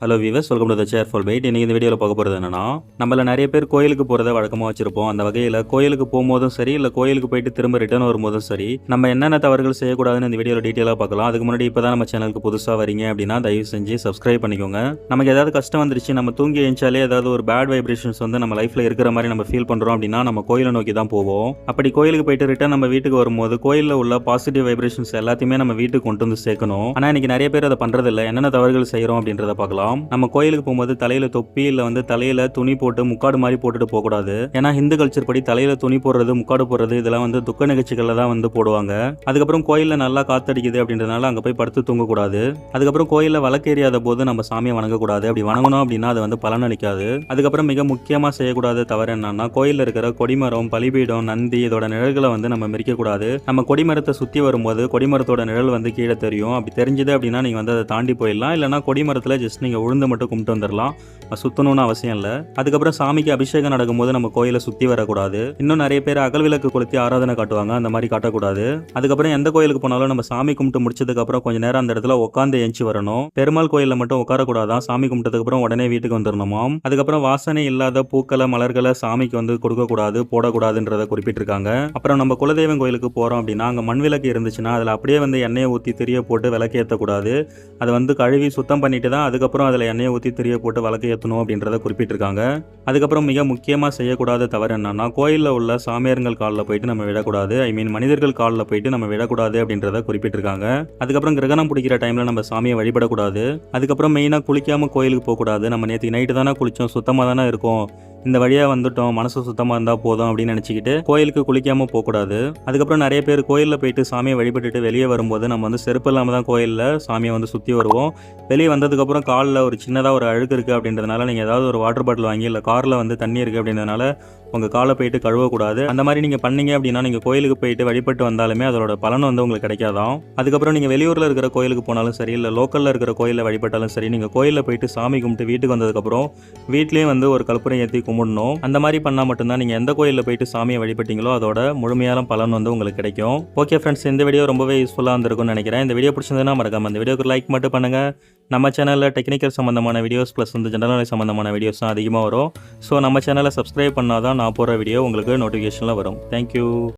Hello viewers welcome to the share full byte இன்றைக்கி இந்த வீடியோவில் பார்க்க போகிறது என்னன்னா நம்மள நிறைய பேர் கோயிலுக்கு போகிறத வழக்கமாக வச்சிருப்போம். அந்த வகையில் கோயிலுக்கு போகும்போதும் சரி இல்லை கோயிலுக்கு போயிட்டு திரும்ப ரிட்டர்ன் வரும்போதும் சரி நம்ம என்னென்ன தவறுகள் செய்யக்கூடாதுன்னு இந்த வீடியோவில் டீட்டெயிலாக பார்க்கலாம். அதுக்கு முன்னாடி இப்போ தான் நம்ம சேனலுக்கு புதுசாக வரீங்க அப்படின்னா தயவு செஞ்சு சப்ஸ்கிரைப் பண்ணிக்கோங்க. நமக்கு ஏதாவது கஷ்டம் வந்துருச்சு நம்ம தூங்கி எழுந்தாலே ஏதாவது ஒரு பேட் வைப்ரேஷன்ஸ் வந்து நம்ம லைஃப்பில் இருக்கிற மாதிரி நம்ம ஃபீல் பண்ணுறோம் அப்படின்னா நம்ம கோயிலை நோக்கி தான் போவோம். அப்படி கோயிலுக்கு போயிட்டு ரிட்டர்ன் நம்ம வீட்டுக்கு வரும்போது கோயிலில் உள்ள பாசிட்டிவ் வைப்ரேஷன்ஸ் எல்லாத்தையுமே நம்ம வீட்டுக்கு கொண்டு வந்து சேர்க்கணும். ஆனால் இன்னைக்கு நிறைய பேர் அதை பண்ணுறதில்ல என்னென்ன தவறுகள் செய்கிறோம் அப்படின்றத பார்க்கலாம். நம்ம கோயிலுக்கு போகும்போது தலையில தொப்பி இல்ல வந்து தலையில துணி போட்டு முக்காடு மாதிரி போட்டுட்டு போகக்கூடாது. ஏன்னா ஹிந்து கல்ச்சர் படி தலையில துணி போடுறது முக்காடு போடுறது இதெல்லாம் வந்து துக்க நிகழ்ச்சிகள்ல தான் வந்து போடுவாங்க. அதுக்கப்புறம் கோயிலில் நல்லா காத்தடிக்குது அப்படின்றதுனால அங்கே போய் படுத்து தூங்கக்கூடாது. அதுக்கப்புறம் கோயிலில் விளக்கேறியாத போது நம்ம சாமியை வணங்கக்கூடாது. அப்படி வணங்கணும் அப்படின்னா அது வந்து பலன் அளிக்காது. அதுக்கப்புறம் மிக முக்கியமாக செய்யக்கூடாத தவறு என்னன்னா கோயிலில் இருக்கிற கொடிமரம் பலிபீடம் நந்தி இதோட நிழல்களை வந்து நம்ம மிரிக்கக்கூடாது. நம்ம கொடிமரத்தை சுற்றி வரும்போது கொடிமரத்தோட நிழல் வந்து கீழே தெரியும். அப்படி தெரிஞ்சது அப்படின்னா நீங்கள் வந்து அதை தாண்டி போயிடலாம். இல்லைனா கொடிமரத்தில் ஜஸ்ட் நீங்கள் உளுந்து மட்டும் கும்பிட்டு வந்துடலாம் அது சுற்றணும்னு அவசியம் இல்லை. அதுக்கப்புறம் சாமிக்கு அபிஷேகம் நடக்கும்போது நம்ம கோயிலை சுற்றி வரக்கூடாது. இன்னும் நிறைய பேர் அகல் விளக்கு கொளுத்தி ஆராதனை காட்டுவாங்க. அந்த மாதிரி காட்டக்கூடாது. அதுக்கப்புறம் எந்த கோயிலுக்கு போனாலும் நம்ம சாமி கும்பிட்டு முடிச்சதுக்கப்புறம் கொஞ்சம் நேரம் அந்த இடத்துல உட்காந்து எஞ்சி வரணும். பெருமாள் கோயிலில் மட்டும் உட்காரக்கூடாதான். சாமி கும்பிட்டதுக்கப்புறம் உடனே வீட்டுக்கு வந்துடணுமாம் அதுக்கப்புறம் வாசனை இல்லாத பூக்களை மலர்களை சாமிக்கு வந்து கொடுக்கக்கூடாது போடக்கூடாதுன்றதை குறிப்பிட்டிருக்காங்க. அப்புறம் நம்ம குலதெய்வம் கோயிலுக்கு போகிறோம் அப்படின்னா அங்கே மண் விளக்கு இருந்துச்சுன்னா அதில் அப்படியே வந்து எண்ணெயை ஊற்றி திரிய போட்டு விளக்கு ஏற்றக்கூடாது அதை வந்து கழுவி சுத்தம் பண்ணிட்டு தான் அதுக்கப்புறம் அதில் எண்ணெயை ஊற்றி திரிய போட்டு விளக்கு ஏற்றணும் அப்படின்றத குறிப்பிட்டிருக்காங்க. அதுக்கப்புறம் மிக முக்கியமாக செய்யக்கூடாத தவறு என்னன்னா கோயிலில் உள்ள சாமியாருங்கள் காலில் போயிட்டு நம்ம விடக்கூடாது. ஐ மீன் மனிதர்கள் காலில் போயிட்டு நம்ம விடக்கூடாது அப்படின்றத குறிப்பிட்டிருக்காங்க. அதுக்கப்புறம் கிரகணம் பிடிக்கிற டைமில் நம்ம சாமியை வழிபடக்கூடாது. அதுக்கப்புறம் மெயினாக குளிக்காமல் கோயிலுக்கு போகக்கூடாது. நம்ம நேற்று நைட்டு தானே குளித்தோம் சுத்தமாக தானே இருக்கும். இந்த வழியாக வந்துட்டோம். மனசு சுத்தமாக இருந்தால் போதும் அப்படின்னு நினச்சிக்கிட்டு கோயிலுக்கு குளிக்காமல் போகக்கூடாது. அதுக்கப்புறம் நிறைய பேர் கோயிலில் போயிட்டு சாமியை வழிபட்டுட்டு வெளியே வரும்போது நம்ம வந்து செருப்பு இல்லாமல் தான் கோயிலில் சாமியை வந்து சுற்றி வருவோம். வெளியே வந்ததுக்கப்புறம் காலில் ஒரு சின்னதாக ஒரு அழுக்கு இருக்குது அப்படின்றதுனால நீங்கள் ஏதாவது ஒரு வாட்டர் பாட்டில் வாங்கி இல்லை காரில் வந்து தண்ணி இருக்குது அப்படின்றதுனால உங்கள் காலை போயிட்டு கழுவக்கூடாது. அந்த மாதிரி நீங்கள் பண்ணீங்க அப்படின்னா நீங்கள் கோயிலுக்கு போயிட்டு வழிபட்டு வந்தாலுமே அதோட பலன் வந்து உங்களுக்கு கிடைக்காதான் அதுக்கப்புறம் நீங்கள் வெளியூரில் இருக்கிற கோயிலுக்கு போனாலும் சரி இல்லை லோக்கலில் இருக்கிற கோயிலில் வழிபட்டாலும் சரி நீங்கள் கோயிலில் போயிட்டு சாமி கும்பிட்டு வீட்டுக்கு வந்ததுக்கப்புறம் வீட்லேயே வந்து ஒரு கற்பனை ஏற்றி கும்பிடணும். அந்த மாதிரி பண்ணால் மட்டும்தான் நீங்கள் எந்த கோயிலில் போயிட்டு சாமியை வழிபட்டீங்களோ அதோட முழுமையான பலன் வந்து உங்களுக்கு கிடைக்கும். ஓகே ஃப்ரெண்ட்ஸ் இந்த வீடியோ ரொம்பவே யூஸ்ஃபுல்லாக இருந்திருக்கும்னு நினைக்கிறேன். இந்த வீடியோ பிடிச்சிருந்ததுன்னா மறக்காம அந்த வீடியோக்கு லைக் மட்டும் பண்ணுங்கள் நம்ம சேனலில் டெக்னிக்கல் சம்மந்தமான வீடியோஸ் ப்ளஸ் வந்து ஜெனரல் சம்மந்தமான வீடியோஸ் தான் அதிகமாக வரும். ஸோ நம்ம சேனலை சப்ஸ்கிரைப் பண்ணால் தான் நான் போகிற வீடியோ உங்களுக்கு நோட்டிஃபிகேஷனில் வரும். தேங்க்யூ